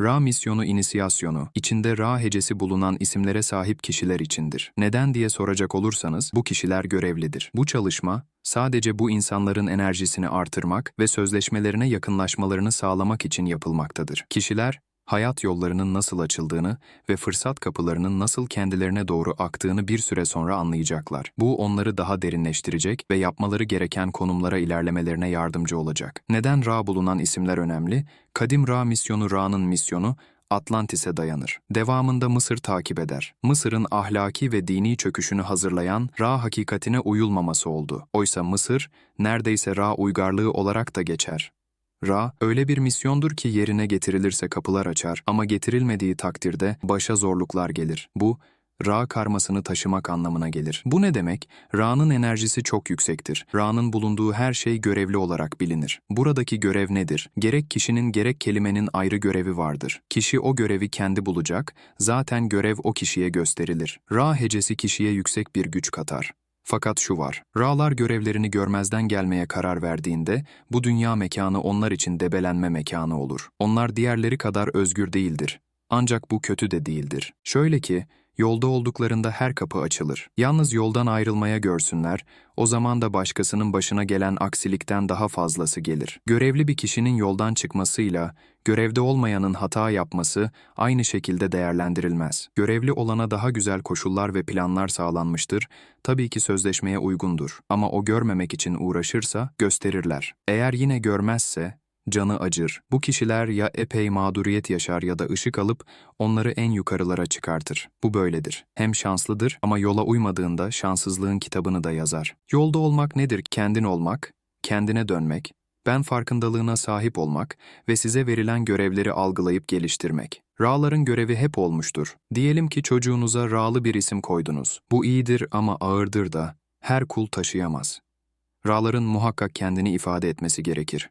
Ra misyonu inisiyasyonu, içinde Ra hecesi bulunan isimlere sahip kişiler içindir. Neden diye soracak olursanız bu kişiler görevlidir. Bu çalışma, sadece bu insanların enerjisini artırmak ve sözleşmelerine yakınlaşmalarını sağlamak için yapılmaktadır. Kişiler, hayat yollarının nasıl açıldığını ve fırsat kapılarının nasıl kendilerine doğru aktığını bir süre sonra anlayacaklar. Bu onları daha derinleştirecek ve yapmaları gereken konumlara ilerlemelerine yardımcı olacak. Neden Ra bulunan isimler önemli? Kadim Ra misyonu Ra'nın misyonu Atlantis'e dayanır. Devamında Mısır takip eder. Mısır'ın ahlaki ve dini çöküşünü hazırlayan Ra hakikatine uyulmaması oldu. Oysa Mısır neredeyse Ra uygarlığı olarak da geçer. Ra, öyle bir misyondur ki yerine getirilirse kapılar açar ama getirilmediği takdirde başa zorluklar gelir. Bu, Ra karmasını taşımak anlamına gelir. Bu ne demek? Ra'nın enerjisi çok yüksektir. Ra'nın bulunduğu her şey görevli olarak bilinir. Buradaki görev nedir? Gerek kişinin gerek kelimenin ayrı görevi vardır. Kişi o görevi kendi bulacak, zaten görev o kişiye gösterilir. Ra hecesi kişiye yüksek bir güç katar. Fakat şu var, Ra'lar görevlerini görmezden gelmeye karar verdiğinde, bu dünya mekanı onlar için debelenme mekanı olur. Onlar diğerleri kadar özgür değildir. Ancak bu kötü de değildir. Şöyle ki, yolda olduklarında her kapı açılır. Yalnız yoldan ayrılmaya görsünler, o zaman da başkasının başına gelen aksilikten daha fazlası gelir. Görevli bir kişinin yoldan çıkmasıyla, görevde olmayanın hata yapması aynı şekilde değerlendirilmez. Görevli olana daha güzel koşullar ve planlar sağlanmıştır, tabii ki sözleşmeye uygundur. Ama o görmemek için uğraşırsa gösterirler. Eğer yine görmezse, canı acır. Bu kişiler ya epey mağduriyet yaşar ya da ışık alıp onları en yukarılara çıkartır. Bu böyledir. Hem şanslıdır ama yola uymadığında şanssızlığın kitabını da yazar. Yolda olmak nedir? Kendin olmak, kendine dönmek, ben farkındalığına sahip olmak ve size verilen görevleri algılayıp geliştirmek. Ra'ların görevi hep olmuştur. Diyelim ki çocuğunuza Ra'lı bir isim koydunuz. Bu iyidir ama ağırdır da her kul taşıyamaz. Ra'ların muhakkak kendini ifade etmesi gerekir.